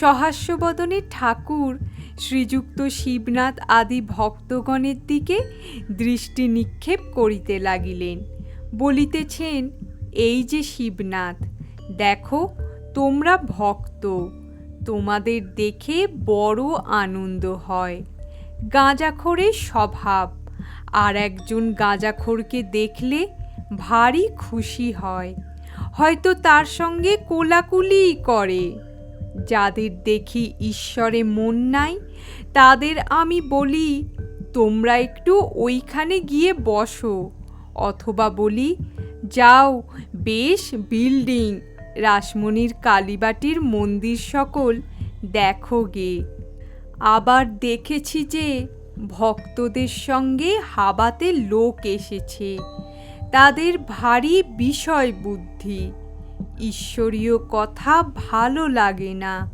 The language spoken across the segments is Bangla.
সহাস্যবদনে ঠাকুর, শ্রীযুক্ত শিবনাথ আদি ভক্তগণের দিকে দৃষ্টি নিক্ষেপ করিতে লাগিলেন। বলিতেছেন, এই যে শিবনাথ, দেখো তোমরা ভক্ত, তোমাদের দেখে বড় আনন্দ হয়। গাঁজাখোরের স্বভাব, আর একজন গাঁজাখোরকে দেখলে ভারী খুশি হয়। হয়তো তার সঙ্গে কোলাকুলিই করে। যাদের দেখি ঈশ্বরে মন নাই, তাদের আমি বলি, তোমরা একটু ওইখানে গিয়ে বসো। অথবা বলি, যাও, বেশ বিল্ডিং, রাসমণির কালীবাটির মন্দির সকল দেখো গে। আবার দেখেছি যে ভক্তদের সঙ্গে হাবাতে লোক এসেছে। তাদের ভারী বিষয় বুদ্ধি। ঈশ্বরীয় কথা ভালো লাগে না।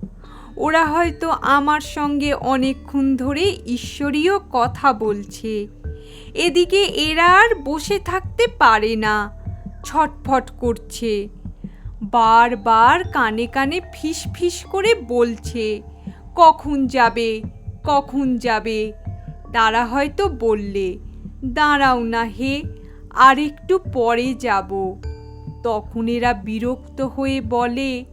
ওরা হয়তো আমার সঙ্গে অনেকক্ষণ ধরে ঈশ্বরীয় কথা বলছে। এদিকে এরা আর বসে থাকতে পারে না, ছটফট করছে। বারবার কানে কানে ফিস ফিস করে বলছে, কখন যাবে? কখন যাবে? তারা হয়তো বললে, দাঁড়াও না হে আর একটু পরে যাব। তখন এরা বিরক্ত হয়ে বলে,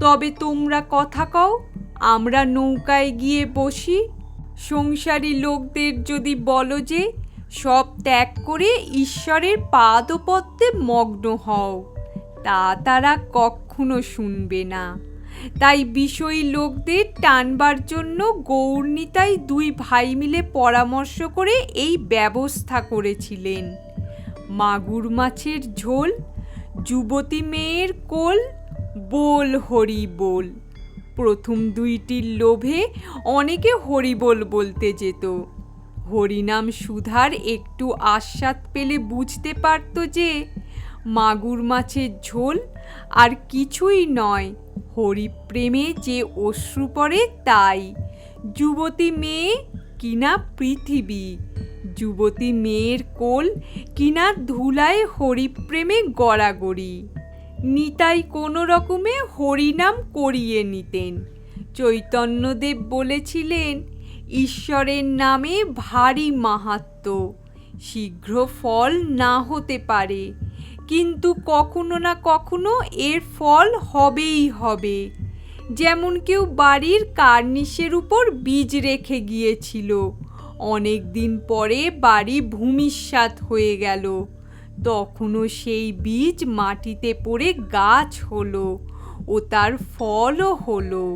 তবে তোমরা কথা কও, আমরা নৌকায় গিয়ে বসি। সংসারী লোকদের যদি বলো যে, সব ত্যাগ করে ঈশ্বরের পাদপদ্মে মগ্ন হও। তা তারা কখনো শুনবে না। তাই বিষয়ী লোকদের টানবার জন্য গৌরনীতাই দুই ভাই মিলে পরামর্শ করে এই ব্যবস্থা করেছিলেন। মাগুর মাছের ঝোল যুবতী মেয়ের কোল বোল হরি বল। প্রথম দুইটির লোভে অনেকে হরিবোল বলতে যেত। হরিনাম সুধার একটু আস্বাদ পেলে বুঝতে পারত যে, মাগুর মাছের ঝোল আর কিছুই নয় হরিপ্রেমে যে অশ্রু পড়ে তাই। যুবতী মেয়ে কিনা পৃথিবী যুবতী মেয়ের কোল কিনা ধুলায় হরিপ্রেমে গড়াগড়ি। নিতাই কোনো রকমে হরিনাম করিয়ে নিতেন। চৈতন্যদেব বলেছিলেন, ঈশ্বরের নামে ভারী মাহাত্ম, শীঘ্র ফল না হতে পারে। কিন্তু কখনো না কখনো এর ফল হবেই হবে। যেমন কেউ বাড়ির কার্নিশের উপর বীজ রেখে গিয়েছিল অনেক দিন পরে বাড়ি ভূমিসাৎ হয়ে গেল। তখনও সেই বীজ মাটিতে পড়ে গাছ হলো ও তার ফলও হলো।